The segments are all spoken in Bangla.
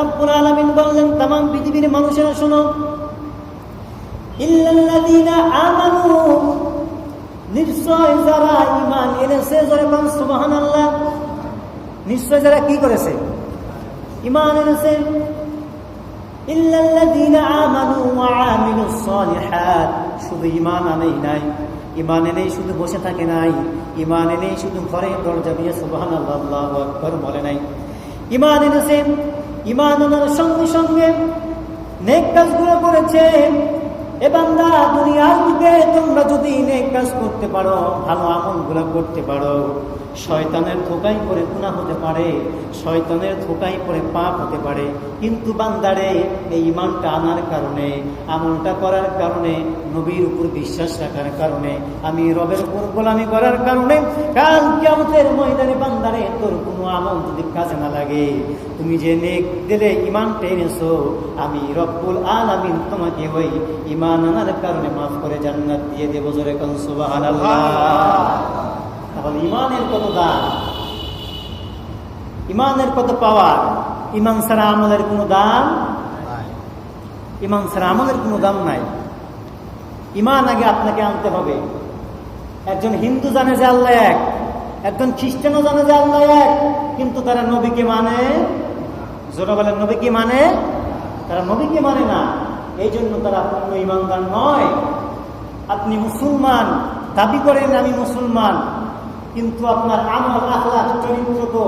রব্বুল আলামিন বললেন, তামাম পৃথিবীর মানুষেরা শোনো আমানু, নিশ্চয় যারা ঈমান এনেছে, যারা কোন সুবহানাল্লাহ, নিশ্চয় যারা কি করেছে? ঈমান এনেছে? শুধু ঈমান আনেই নাই, ঈমান এনেই শুধু বসে থাকে নাই, ঈমান এনেই শুধু ঘরে দরজা দিয়ে সুবহানাল্লাহ, আল্লাহু বলে নাই। ঈমান এনেছে ঈমান আনার সঙ্গে সঙ্গে নেক কাজগুলো করেছে। এবং দা দুনিয়ার দিকে তোমরা যদি নেক কাজ করতে পারো, ভালো আমলগুলো করতে পারো। শয়তানের ধোকাই করে গুণা হতে পারে, শয়তানের ধোকাই করে পাপ হতে পারে। কিন্তু বান্দারে, এই ইমানটা আনার কারণে, আমলটা করার কারণে, নবীর উপর বিশ্বাস রাখার কারণে, আমি রবের উপর গোলামি করার কারণে, কাল কেমতের ময়দানে বান্দারে, তোর কোনো আমল যদি কাজে না লাগে, তুমি যে নেক দিলে ইমানটা এনেছো, আমি রব্বুল আলামিন তোমাকে ওই ইমান আনার কারণে মাফ করে জান্নাত দিয়ে দেবো জোরে কন, সুবহানাল্লাহ। তাহলে ইমানের কত দান ইমানের কত পাওয়ার? ইমান সারা আমলের কোনো দাম ইমান সারা আমলের কোনো দাম নাই। ইমান আগে আপনাকে আনতে হবে। একজন হিন্দু জানে যে আল্লাহ এক, একজন খ্রিস্টানও জানে যে আল্লাহ এক, কিন্তু তারা নবীকে মানে জোরা বলেন, নবীকে মানে তারা নবীকে মানে না। এই জন্য তারা পূর্ণ ইমানদার নয়। আপনি মুসলমান, দাবি করেন আমি মুসলমান কিন্তু আপনার আমল আখলাখ চরিত্র তো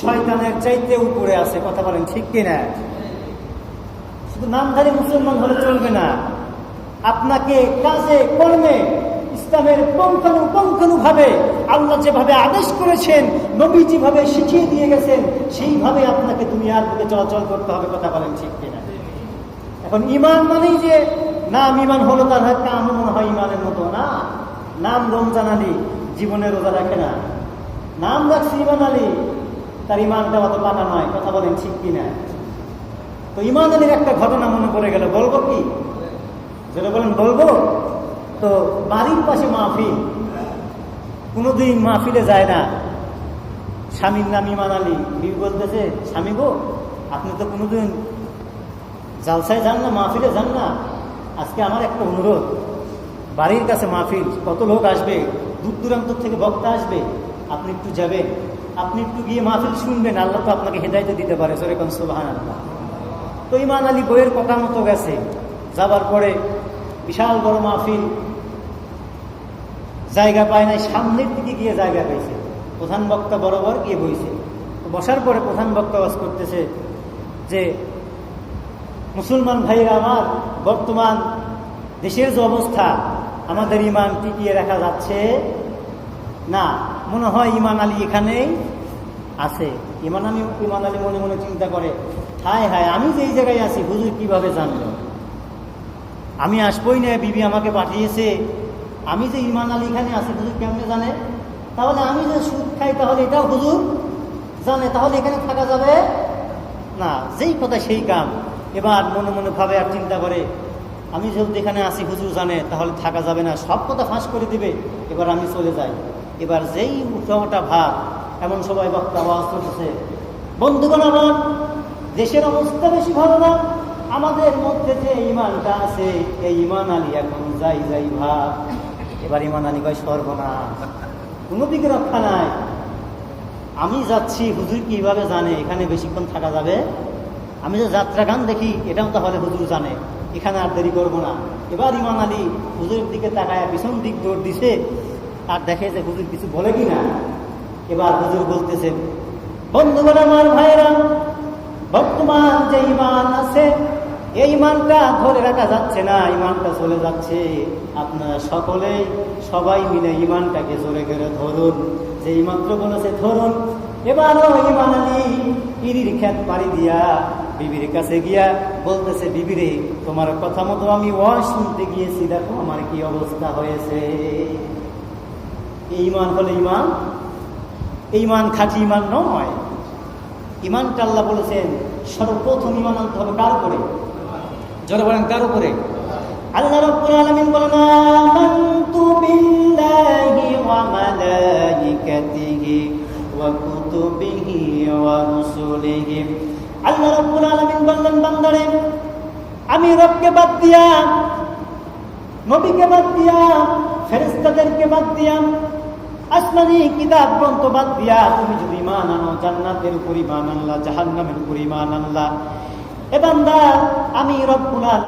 শয়তানের চাইতে উপরে আছে, কথা বলেন ঠিক কিনা? শুধু নামধারী মুসলমান হলে চলবে না। আপনাকে কাজে, কর্মে, ইসলামের পঙ্খানু পঙ্খানু ভাবে আল্লাহ যেভাবে আদেশ করেছেন, নবী যেভাবে শিখিয়ে দিয়ে গেছেন, সেইভাবে আপনাকে দুনিয়ার বুকে চলাচল করতে হবে, কথা বলেন ঠিক কিনা? এখন ইমান মানেই যে, নাম ইমান হলো তার আমার মনে হয় ইমানের মতো না। নাম রমজান আলী জীবনে রোজা রাখে না। নাম রাখছে ইমান আলী, তার ইমানটা অত পাকা নয়, কথা বলেন ঠিক কিনা তো ইমান আলীর একটা ঘটনা মনে পড়ে গেল, বলব কি? যেটা বলেন, বলব? তো বাড়ির পাশে মাহফিল, কোনোদিন মাহফিলে যায় না। স্বামীর নাম ইমান আলী। বিবি বলতেছে, স্বামী গো, আপনি তো কোনোদিন জালসায় যান না, মাহফিলে যান না। আজকে আমার একটা অনুরোধ, বাড়ির কাছে মাহফিল, কত লোক আসবে? দূর দূরান্ত থেকে বক্তা আসবে, আপনি একটু যাবেন। আপনি একটু গিয়ে মাহফিল শুনবেন, আল্লাহ তো আপনাকে হেদায়ত দিতে পারে সরেকন সুবাহান আল্লাহ তো ইমান আলী বইয়ের কথা মতো গেছে। যাবার পরে বিশাল বড় মাহফিল, জায়গা পায় নাই, সামনের দিকে গিয়ে জায়গা পেয়েছে প্রধান বক্তা বরাবর গিয়ে বইছে। বসার পরে প্রধান বক্তা বাস করতেছে যে, মুসলমান ভাইরা আমার বর্তমান দেশের যে অবস্থা আমাদের ইমান টিকিয়ে রাখা যাচ্ছে? না, মনে হয় ইমান আলী এখানেই আছে। ইমান আলী ইমান আলী মনে মনে চিন্তা করে, হায় হায়, আমি যে এই জায়গায় আছি, হুজুর কীভাবে জানলো? আমি আসবই না, বিবি আমাকে পাঠিয়েছে। আমি যে ইমান আলী এখানে আছি, হুজুর কেমনে জানে? তাহলে আমি যে সুদ খাই, তাহলে এটাও হুজুর জানে, তাহলে এখানে থাকা যাবে? না, যেই কথা সেই কাম। এবার মনে মনে ভাবে আর চিন্তা করে আমি যেহেতু এখানে আসি হুজুর জানে, তাহলে থাকা যাবে না। সব কথা ফাঁস করে দিবে। এবার আমি চলে যাই। এবার যেই উঠাওটা ভাব এমন সবাই বক্তা আওয়াজ করতেছে, বন্ধুগণ, আমার দেশের অবস্থা বেশি ভালো না। আমাদের মধ্যে যে ইমানটা আছে, এই ইমান আলী এখন যাই যাই ভাব এবার ইমান আলী কয়, সর্বনাশ। কোনো দিকে রক্ষা নাই। আমি যাচ্ছি, হুজুর কীভাবে জানে? এখানে বেশিক্ষণ থাকা যাবে? আমি যে যাত্রা গান দেখি, এটাও তাহলে হুজুর জানে। এখানে আর দেরি করব না। এবার ইমান আলী হুজুরের দিকে তাকায় পিছন দিক দৌড় দিছে, আর দেখে যে হুজুর কিছু বলে কি না এবার হুজুর বলতেছে, বন্ধুগণ আমার ভাইরা বর্তমান যে ইমান আছে, এই ইমানটা ধরে রাখা যাচ্ছে না, ইমানটা চলে যাচ্ছে। আপনারা সকলেই সবাই মিলে ইমানটাকে জোরে করে ধরুন। যে মাত্র বলেছে ধরুন। এবারও ইমান আলী পিড়ির খ্যাত পাড়ি দিয়া বিবির কাছে গিয়া বলতেছে বিবিরে তোমার কথা মতো আমি ওয়াজ শুনতে গিয়েছি, দেখো আমার কি অবস্থা হয়েছে। ইমান হলে ইমান ইমান খাঁটি ইমান নয়। ইমানটা আল্লাহ বলেছেন, সর্বপ্রথম ইমান আনতে হবে কার উপরে? জোরে বলেন, কার উপরে? আল্লাহ রাব্বুল আলামিন বলেন, আমানতু বিল্লাহি ওয়া মালাইকাতিহি ওয়া কুতুবিহি ওয়া রুসুলিহি আল্লাহ রব্বুল আলমিন বললেন, বান্দারে, আমি রবকে বাদ দিয়া, নবীকে বাদ দিয়া ফেরিস্তাদেরকে বাদ দিয়া, আসমানি কিতাব গ্রন্থ বাদ দিয়া, তুমি যদি ইমান আনো, জান্নাতের উপর ইমান আনলা, জাহান্নামের উপর ইমান আনলা। এ বান্দা, আমি রব্বুল